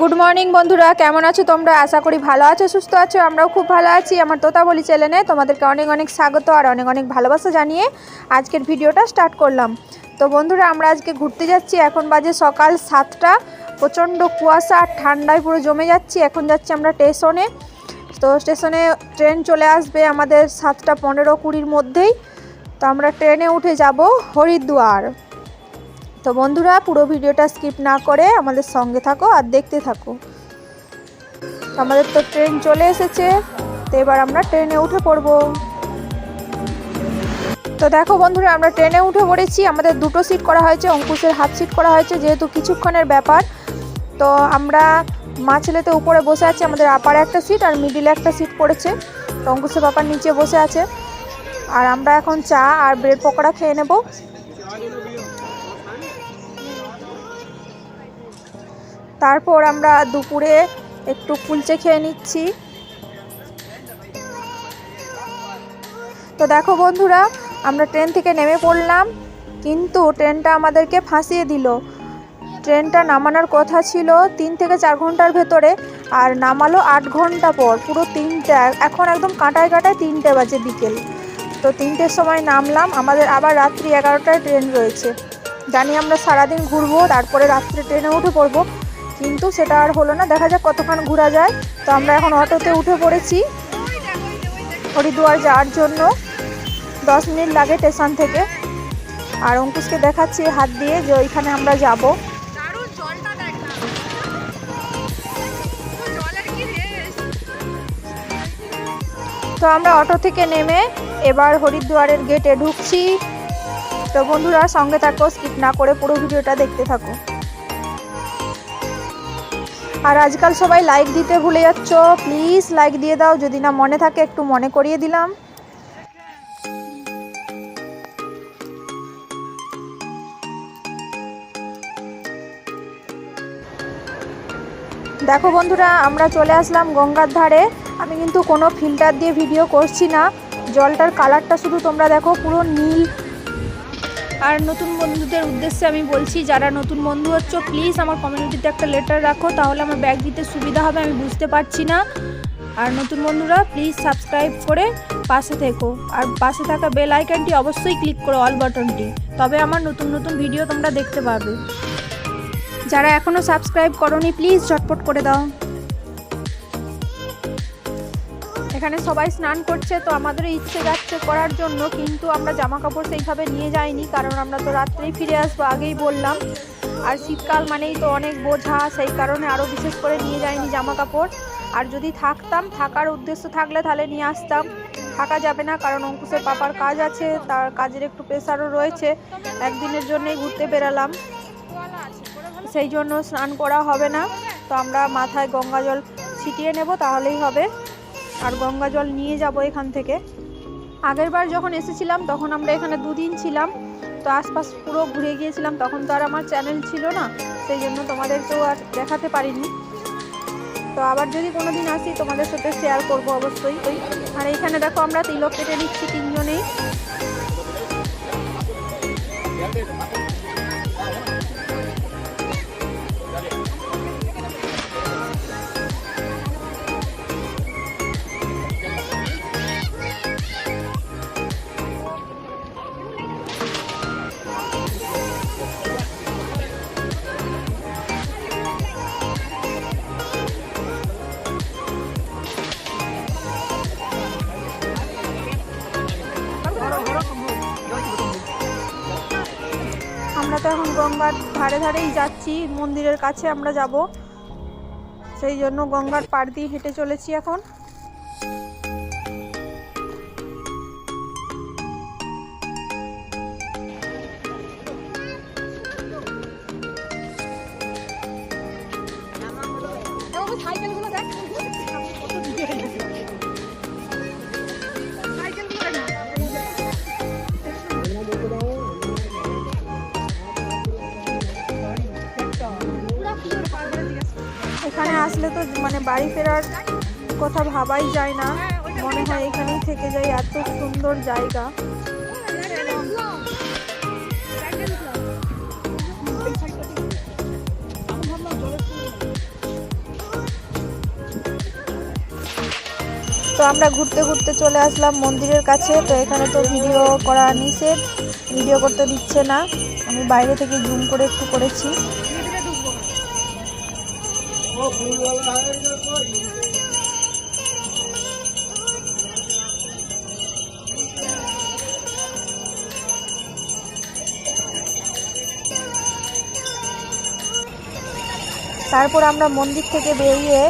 Good morning বন্ধুরা। কেমন আছো তোমরা? আশা করি ভালো আছো, সুস্থ আছো, আমরাও খুব ভালো আছি। আমার তোতা বলি চ্যানেলে তোমাদেরকে অনেক অনেক স্বাগত আর অনেক অনেক ভালোবাসা জানিয়ে আজকের ভিডিওটা স্টার্ট করলাম। তো বন্ধুরা, আমরা আজকে ঘুরতে যাচ্ছি। এখন বাজে সকাল সাতটা। প্রচণ্ড কুয়াশা আর ঠান্ডায় পুরো জমে যাচ্ছি। এখন যাচ্ছি আমরা স্টেশনে। তো স্টেশনে ট্রেন চলে আসবে আমাদের সাতটা পনেরো কুড়ির মধ্যেই। তো আমরা ট্রেনে উঠে যাব হরিদ্বার। তো বন্ধুরা, পুরো ভিডিওটা স্কিপ না করে আমাদের সঙ্গে থাকো আর দেখতে থাকো। আমাদের তো ট্রেন চলে এসেছে, তো এবার আমরা ট্রেনে উঠে পড়ব। তো দেখো বন্ধুরা, আমরা ট্রেনে উঠে পড়েছি। আমাদের দুটো সিট করা হয়েছে, অঙ্কুশের হাফ সিট করা হয়েছে, যেহেতু কিছুক্ষণের ব্যাপার। তো আমরা মা ছেলেতে উপরে বসে আছি, আমাদের আপারে একটা সিট আর মিডিলে একটা সিট পড়েছে। তো অঙ্কুশের বাপার নিচে বসে আছে। আর আমরা এখন চা আর ব্রেড পকোড়া খেয়ে নেব। তারপর আমরা দুপুরে একটু কুলচে খেয়ে নিচ্ছি। তো দেখো বন্ধুরা, আমরা ট্রেন থেকে নেমে পড়লাম, কিন্তু ট্রেনটা আমাদেরকে ফাঁসিয়ে দিল। ট্রেনটা নামানোর কথা ছিল তিন থেকে চার ঘণ্টার ভেতরে, আর নামালো আট ঘণ্টা পর, পুরো তিনটে, এখন একদম কাঁটায় কাঁটায় তিনটে বাজে বিকেল। তো তিনটের সময় নামলাম, আমাদের আবার রাত্রি এগারোটায় ট্রেন রয়েছে। জানি আমরা সারাদিন ঘুরবো, তারপরে রাত্রে ট্রেনে উঠে পড়ব কিন্তু সেটা আর হলো না। দেখা যাক কতক্ষণ ঘোরা যায়। তো আমরা এখন অটোতে উঠে পড়েছি। হরিদ্বার যাওয়ার জন্য। দশ মিনিট লাগে স্টেশন থেকে। আর অঙ্কুশকে দেখাচ্ছি হাত দিয়ে যে ওইখানে আমরা যাব। তো আমরা অটো থেকে নেমে এবার হরিদ্বারের গেটে ঢুকছি। তো বন্ধুরা সঙ্গে থাকো স্কিপ না করে পুরো ভিডিওটা দেখতে থাকো। আর আজকাল সবাই লাইক দিতে ভুলে যাচ্ছ। প্লিজ লাইক দিয়ে দাও। যদি না মনে থাকে, একটু মনে করিয়ে দিলাম। দেখো বন্ধুরা, আমরা চলে আসলাম গঙ্গার ধারে। আমি কিন্তু কোনো ফিল্টার দিয়ে ভিডিও করছি না। জলটার কালারটা শুধু তোমরা দেখো, পুরো নীল আর নতুন বন্ধুদের উদ্দেশ্যে আমি বলছি, যারা নতুন বন্ধু হচ্ছ প্লিজ আমার কমিউনিটিতে একটা লেটার রাখো, তাহলে আমার ব্যাগ দিতে সুবিধা হবে, আমি বুঝতে পারছি না। আর নতুন বন্ধুরা প্লিজ সাবস্ক্রাইব করে পাশে থেকো। আর পাশে থাকা বেল আইকনটি অবশ্যই ক্লিক করো অল বাটনটি তবে আমার নতুন নতুন ভিডিও তোমরা দেখতে পাবে যারা এখনও সাবস্ক্রাইব করনি প্লিজ ঝটপট করে দাও। এখানে সবাই স্নান করছে, তো আমাদের ইচ্ছে যাচ্ছে করার জন্য, কিন্তু আমরা জামা কাপড় সেইভাবে নিয়ে যাইনি, কারণ আমরা তো রাত্রেই ফিরে আসব, আগেই বললাম। আর শীতকাল মানেই তো অনেক বোঝা, সেই কারণে আরও বিশেষ করে নিয়ে যাইনি জামা কাপড় আর যদি থাকতাম, থাকার উদ্দেশ্য থাকলে তাহলে নিয়ে আসতাম। থাকা যাবে না, কারণ অঙ্কুশের পাপার কাজ আছে, তার কাজের একটু প্রেশারও রয়েছে। একদিনের জন্যই ঘুরতে বেরালাম। সেই জন্য স্নান করা হবে না, তো আমরা মাথায় গঙ্গা জল ছিটিয়ে নেব, তাহলেই হবে। আর গঙ্গা জল নিয়ে যাব এখান থেকে। আগেরবার যখন এসেছিলাম, তখন আমরা এখানে দুদিন ছিলাম। তো আশপাশ পুরো ঘুরে গিয়েছিলাম, তখন তো আর আমার চ্যানেল ছিল না, সেই জন্য তোমাদেরকেও আর দেখাতে পারিনি। তো আবার যদি কোনো দিন আসি, তোমাদের সাথে শেয়ার করব অবশ্যই। ওই, আর এইখানে দেখো আমরা তিলক কেটে নিচ্ছি তিনজনেই। এখন গঙ্গার ধারে ধারেই যাচ্ছি, মন্দিরের কাছে আমরা যাব। সেই জন্য গঙ্গার পাড় দিয়ে হেঁটে চলেছি এখন। সাইকেলগুলো দেখ। আসলে তো মানে বাড়ি ফেরার কথা ভাবাই যায় না। মনে হয় এখানেই থেকে যাই এত সুন্দর জায়গা। তো আমরা ঘুরতে ঘুরতে চলে আসলাম মন্দিরের কাছে। তো এখানে তো ভিডিও করা নিষেধ ভিডিও করতে দিচ্ছে না। আমি বাইরে থেকে জুম করে একটু করেছি। তারপর আমরা মন্দির থেকে বেরিয়ে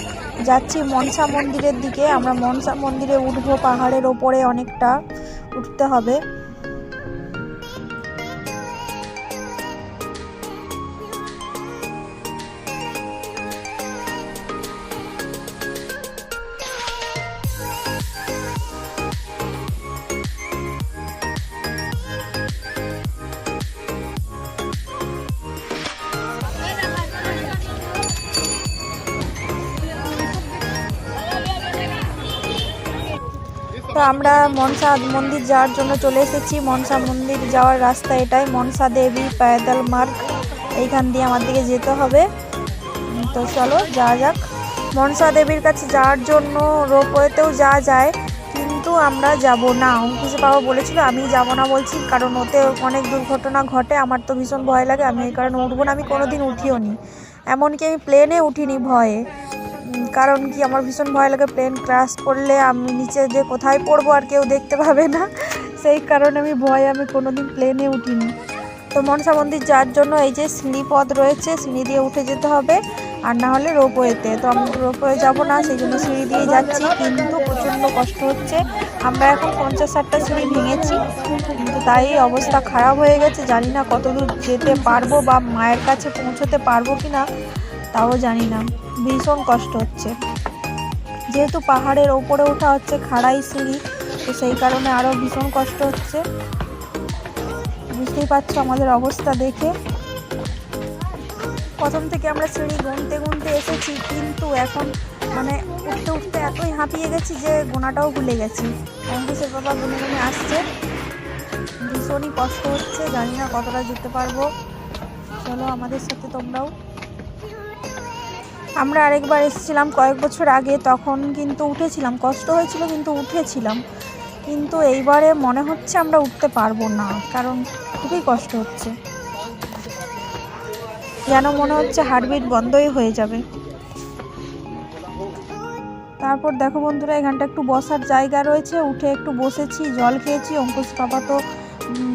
যাচ্ছি মনসা মন্দিরের দিকে। আমরা মনসা মন্দিরে উঠবো, পাহাড়ের ওপরে অনেকটা উঠতে হবে। তো আমরা মনসা মন্দির যাওয়ার জন্য চলে এসেছি। মনসা মন্দির যাওয়ার রাস্তা এটাই। মনসা দেবী পায়দাল মার্গ। এইখান দিয়ে আমার দিকে যেতে হবে। তো চলো, যাওয়া যাক। মনসা দেবীর কাছে যাওয়ার জন্য রোপওয়েতেও যাওয়া যায়, কিন্তু আমরা যাব না। অঙ্কুশ বাবা বলেছিল, আমি যাব না বলছি, কারণ ওতে অনেক দুর্ঘটনা ঘটে। আমার তো ভীষণ ভয় লাগে। আমি এই কারণে উঠবো না। আমি কোনোদিন উঠিও নি। এমনকি আমি প্লেনে উঠিনি ভয়ে। কারণ কি, আমার ভীষণ ভয় লাগে প্লেন ক্রাশ করলে, আমি নিচে যে কোথায় পড়ব আর কেউ দেখতে পাবে না। সেই কারণে আমি ভয়ে আমি কোনোদিন প্লেনে উঠিনি। তো মনসা মন্দির যাওয়ার জন্য এই যে সিঁড়ি পথ রয়েছে, সিঁড়ি দিয়ে উঠে যেতে হবে, আর না হলে রোপওয়েতে। তো আমি রোপওয়ে যাব না, সেই জন্য সিঁড়ি দিয়ে যাচ্ছি, কিন্তু প্রচণ্ড কষ্ট হচ্ছে। আমরা এখন পঞ্চাশ ষাটটা সিঁড়ি ভেঙেছি, কিন্তু তাই অবস্থা খারাপ হয়ে গেছে। জানি না কতদূর যেতে পারব বা মায়ের কাছে পৌঁছতে পারব কি না তাও জানি না। ভীষণ কষ্ট হচ্ছে। যেহেতু পাহাড়ের ওপরে ওঠা হচ্ছে খাড়াই সিঁড়ি, তো সেই কারণে আরও ভীষণ কষ্ট হচ্ছে। বুঝতেই পারছ আমাদের অবস্থা দেখে। প্রথম থেকে আমরা সিঁড়ি গুনতে গুনতে এসেছি, কিন্তু এখন মানে উঠতে উঠতে এতই হাঁপিয়ে গেছি যে গোনাটাও ভুলে গেছি। অঙ্কুশের বাবা গুনে গুনে আসছে। ভীষণই কষ্ট হচ্ছে, জানি না কতটা যেতে পারব। চলো আমাদের সাথে তোমরাও। আমরা আরেকবার এসেছিলাম কয়েক বছর আগে, তখন কিন্তু উঠেছিলাম। কষ্ট হয়েছিল, কিন্তু উঠেছিলাম। কিন্তু এইবারে মনে হচ্ছে আমরা উঠতে পারব না, কারণ খুবই কষ্ট হচ্ছে। যেন মনে হচ্ছে হার্টবিট বন্ধই হয়ে যাবে। তারপর দেখো বন্ধুরা, এখানটা একটু বসার জায়গা রয়েছে। উঠে একটু বসেছি, জল খেয়েছি। অঙ্কুশ বাবা তো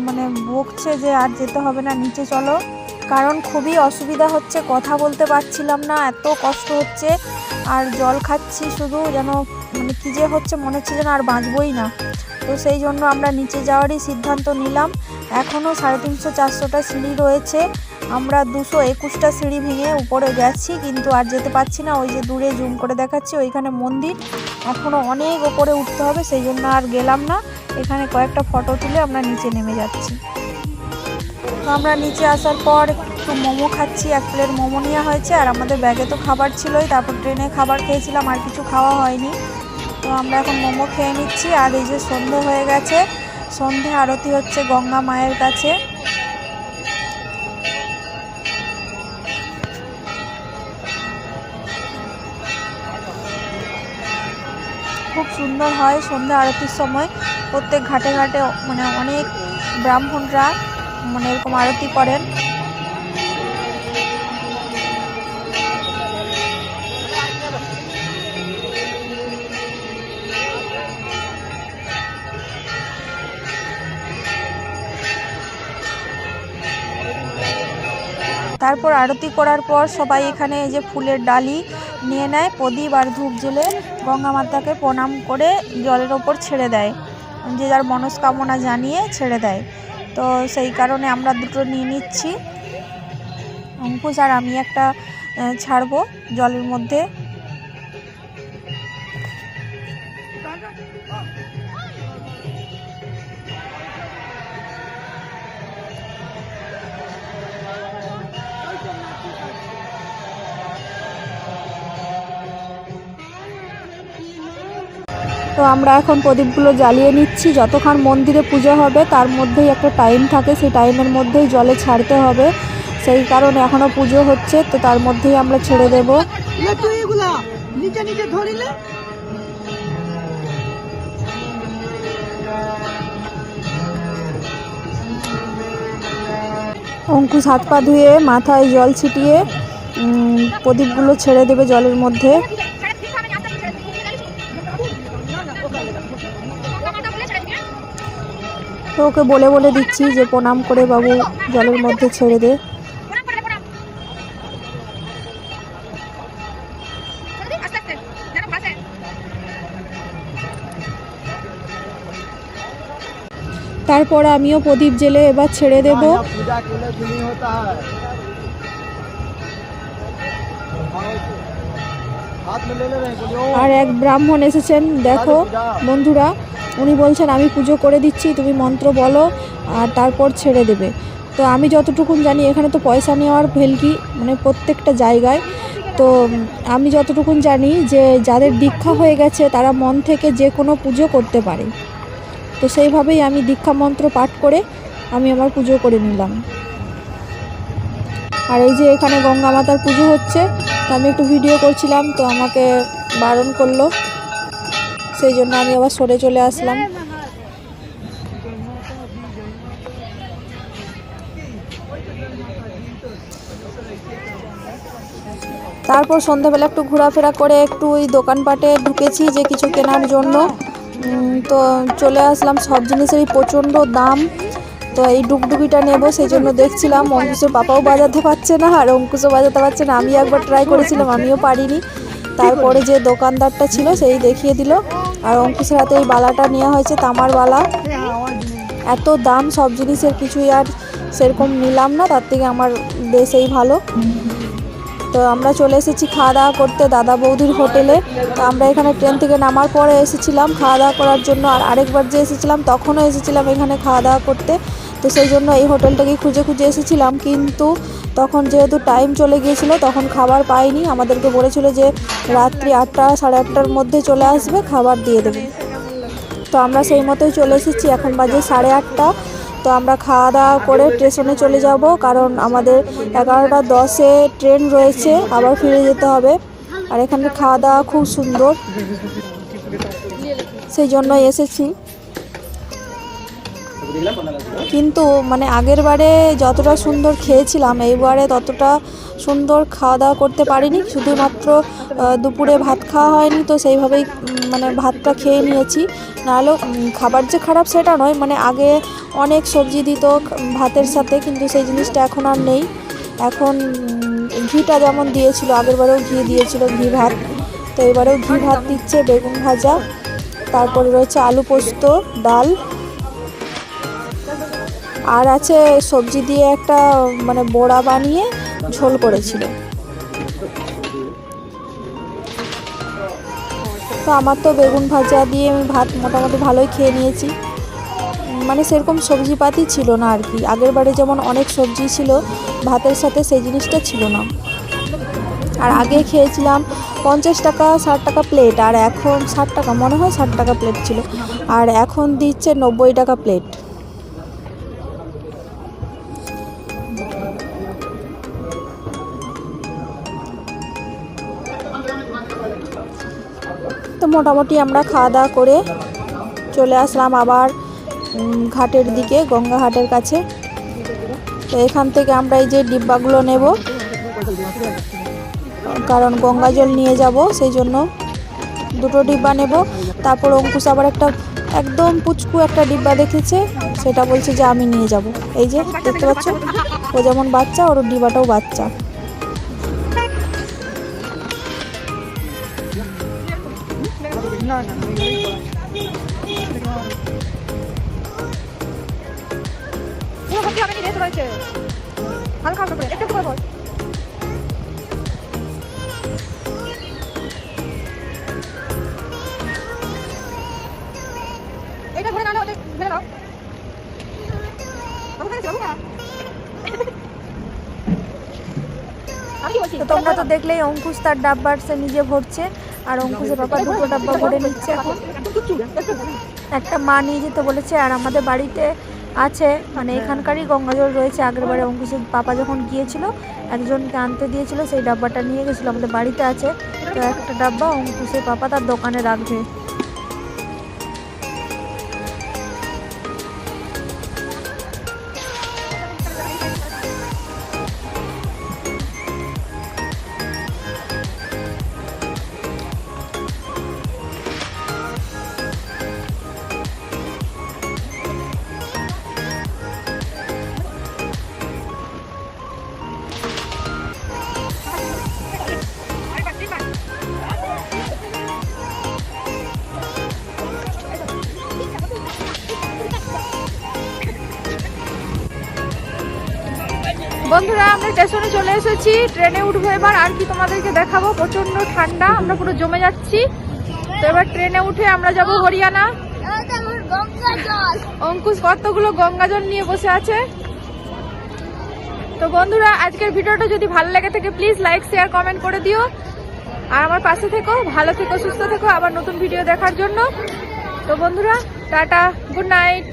মানে বকছে যে আর যেতে হবে না, নিচে চলো। কারণ খুবই অসুবিধা হচ্ছে, কথা বলতে পারছিলাম না, এত কষ্ট হচ্ছে। আর জল খাচ্ছি শুধু, যেন মানে কী যে হচ্ছে মনে হচ্ছে যেন আর বাঁচবই না। তো সেই জন্য আমরা নিচে যাওয়ারই সিদ্ধান্ত নিলাম। এখনও সাড়ে তিনশো চারশোটা সিঁড়ি রয়েছে। আমরা দুশো একুশটা সিঁড়ি ভেঙে উপরে গেছি, কিন্তু আর যেতে পারছি না। ওই যে দূরে জুম করে দেখাচ্ছি, ওইখানে মন্দির। এখনও অনেক ওপরে উঠতে হবে, সেই জন্য আর গেলাম না। এখানে কয়েকটা ফটো তুলে আমরা নিচে নেমে যাচ্ছি। আমরা নিচে আসার পর একটু মোমো খাচ্ছি, এক প্লেট মোমো নেওয়া হয়েছে, আর আমাদের ব্যাগে তো খাবার ছিলই, তারপর ট্রেনে খাবার খেয়েছিলাম, আর কিছু খাওয়া হয়নি। তো আমরা এখন মোমো খেয়ে নিচ্ছি, আর এই যে সন্ধে হয়ে গেছে, সন্ধে আরতি হচ্ছে গঙ্গা মায়ের কাছে। খুব সুন্দর হয় সন্ধ্যা আরতির সময়, প্রত্যেক ঘাটে ঘাটে মানে অনেক ব্রাহ্মণরা মানে এরকম আরতি করেন। তারপর আরতি করার পর সবাই এখানে এই যে ফুলের ডালি নিয়ে নেয়, প্রদীপ আর ধূপ জ্বেলে গঙ্গা মাতাকে প্রণাম করে জলের ওপর ছেড়ে দেয়। যে যার মনস্কামনা জানিয়ে ছেড়ে দেয়। তো সেই কারণে আমরা দুটো নিয়ে নিচ্ছি। অঙ্কুশ আর আমি একটা ছাড়বো জলের মধ্যে। তো আমরা এখন প্রদীপগুলো জ্বালিয়ে নিচ্ছি। যতক্ষণ মন্দিরে পুজো হবে তার মধ্যেই একটা টাইম থাকে। সেই টাইমের মধ্যেই জলে ছাড়তে হবে। সেই কারণে এখনও পুজো হচ্ছে তো তার মধ্যেই আমরা ছেড়ে দেব। অঙ্কুশ হাত পা ধুয়ে মাথায় জল ছিটিয়ে প্রদীপগুলো ছেড়ে দেবে জলের মধ্যে। তো ওকে বলে বলে দিচ্ছি যে প্রণাম করে বাবু জলের মধ্যে ছেড়ে দে। তারপর আমিও প্রদীপ জেলে এবার ছেড়ে দেব। यहाँ আর এক ব্রাহ্মণ এসেছেন, দেখো বন্ধুরা, উনি বলছেন, আমি পুজো করে দিচ্ছি, তুমি মন্ত্র বলো, আর তারপর ছেড়ে দেবে। তো আমি যতটুকুন জানি, এখানে তো পয়সা নেওয়ার ভেলকি মানে প্রত্যেকটা জায়গায়। তো আমি যতটুকুন জানি যে, যাদের দীক্ষা হয়ে গেছে, তারা মন থেকে যে কোনো পুজো করতে পারে। তো সেইভাবেই আমি দীক্ষা মন্ত্র পাঠ করে, আমি আমার পুজো করে নিলাম। আর এই যে এখানে গঙ্গা মাতার পুজো হচ্ছে, তো আমি একটু ভিডিও করছিলাম, তো আমাকে বারণ করল। সেই জন্য আমি আবার সরে চলে আসলাম। তারপর সন্ধ্যাবেলা একটু ঘোরাফেরা করে একটু ওই দোকানপাটে ঢুকেছি যে কিছু কেনার জন্য। তো চলে আসলাম, সব জিনিসেরই প্রচণ্ড দাম। তো এই ডুগডুগিটা নেব সেই জন্য দেখছিলাম অঙ্কুশের পাপাও বাজাতে পারছে না আর অঙ্কুশও বাজাতে পারছে না। আমি একবার ট্রাই করেছিলাম, আমিও পারিনি। তারপরে যে দোকানদারটা ছিল, সেই দেখিয়ে দিল। আর অঙ্কুশের হাতে এই বালাটা নেওয়া হয়েছে, তামার বালা। এত দাম, সব জিনিসের কিছুই আর সেরকম নিলাম না, তার থেকে আমার বেশেই ভালো। তো আমরা চলে এসেছি খাওয়া দাওয়া করতে দাদা বৌদির হোটেলে। তো আমরা এখানে ট্রেন থেকে নামার পরে এসেছিলাম, খাওয়া দাওয়া করার জন্য। আর আরেকবার যে এসেছিলাম, তখনও এসেছিলাম এখানে খাওয়া দাওয়া করতে। তো সেই জন্য এই হোটেলটাকে খুঁজে খুঁজে এসেছিলাম, কিন্তু তখন যেহেতু টাইম চলে গিয়েছিল, তখন খাবার পাইনি। আমাদেরকে বলেছিল যে রাত্রি আটটা, সাড়ে আটটার মধ্যে চলে আসবে, খাবার দিয়ে দেবে। তো আমরা সেই মতোই চলে এসেছি, এখন বাজে সাড়ে আটটা। তো আমরা খাওয়া দাওয়া করে স্টেশনে চলে যাব, কারণ আমাদের এগারোটা দশে ট্রেন রয়েছে, আবার ফিরে যেতে হবে। আর এখানে খাওয়া দাওয়া খুব সুন্দর। সেই জন্য এসেছি। কিন্তু মানে আগের বারে যতটা সুন্দর খেয়েছিলাম, এইবারে ততটা সুন্দর খাওয়া দাওয়া করতে পারিনি। শুধুমাত্র দুপুরে ভাত খাওয়া হয়নি, তো সেইভাবেই মানে ভাতটা খেয়ে নিয়েছি। নাহলেও খাবার যে খারাপ সেটা নয় মানে আগে অনেক সবজি দিত ভাতের সাথে, কিন্তু সেই জিনিসটা এখন আর নেই। এখন ঘিটা যেমন দিয়েছিল, আগের বারেও ঘি দিয়েছিল, ঘি ভাত। তো এবারেও ঘি ভাত দিচ্ছে, বেগুন ভাজা। তারপরে রয়েছে আলু পোস্ত, ডাল। আর আছে সবজি দিয়ে একটা মানে বড়া বানিয়ে ঝোল করেছিল। তো আমার তো বেগুন ভাজা দিয়ে আমি ভাত মোটামুটি ভালোই খেয়ে নিয়েছি। মানে সেরকম সবজিপাতি ছিল না আর কি। আগের বারে যেমন অনেক সবজি ছিল, ভাতের সাথে সেই জিনিসটা ছিল না। আর আগে খেয়েছিলাম পঞ্চাশ টাকা, ষাট টাকা প্লেট, আর এখন ষাট টাকা, মনে হয় ষাট টাকা প্লেট ছিল। আর এখন দিচ্ছে নব্বই টাকা প্লেট। তো মোটামুটি আমরা খাওয়া দাওয়া করে চলে আসলাম আবার ঘাটের দিকে, গঙ্গা ঘাটের কাছে। তো এখান থেকে আমরা এই যে ডিব্বাগুলো নেব। কারণ গঙ্গা জল নিয়ে যাব, সেই জন্য দুটো ডিব্বা নেব। তারপর অঙ্কুশ আবার একটা একদম পুচকু একটা ডিব্বা দেখেছে, সেটা বলছে যে আমি নিয়ে যাব। এই যে, দেখতে পাচ্ছ? ও যেমন বাচ্চা, ওর ডিব্বাটাও বাচ্চা। পুরো ভর্তি হবে নি রেস রয়েছে হালকা হালকা করে একটু একটু করে বল এইটা ধরে নাও ওদের ধরে নাও বাবু খাইছে বাবু আমি বলছি তোমরা তো দেখলেই অঙ্কুশ তার ডাব্বার সে নিজে ভরছে আর অঙ্কুশের বাবা দুটো ডাব্বা ভরে নিচ্ছে এখন। একটা মা নিয়ে যেতে বলেছে, আর আমাদের বাড়িতে আছে মানে এখানকারই গঙ্গাজল রয়েছে। আগেরবারে অঙ্কুশের পাপা যখন গিয়েছিল, একজনকে আনতে দিয়েছিল, সেই ডাব্বাটা নিয়ে গেছিল। আমাদের বাড়িতে আছে। তো একটা ডাব্বা অঙ্কুশের পাপা তার দোকানে রাখবে। স্টেশনে চলে এসেছি, ট্রেনে উঠবো এবার, আর কি তোমাদেরকে দেখাবো প্রচণ্ড ঠান্ডা, আমরা পুরো জমে যাচ্ছি। তো এবার ট্রেনে উঠে আমরা যাব হরিয়ানা। অঙ্কুশ কতগুলো গঙ্গা জল নিয়ে বসে আছে। তো বন্ধুরা, আজকের ভিডিওটা যদি ভালো লেগে থাকে প্লিজ লাইক শেয়ার কমেন্ট করে দিও। আর আমার পাশে থেকো, ভালো থেকো, সুস্থ থেকো, আবার নতুন ভিডিও দেখার জন্য। তো বন্ধুরা, টাটা গুড নাইট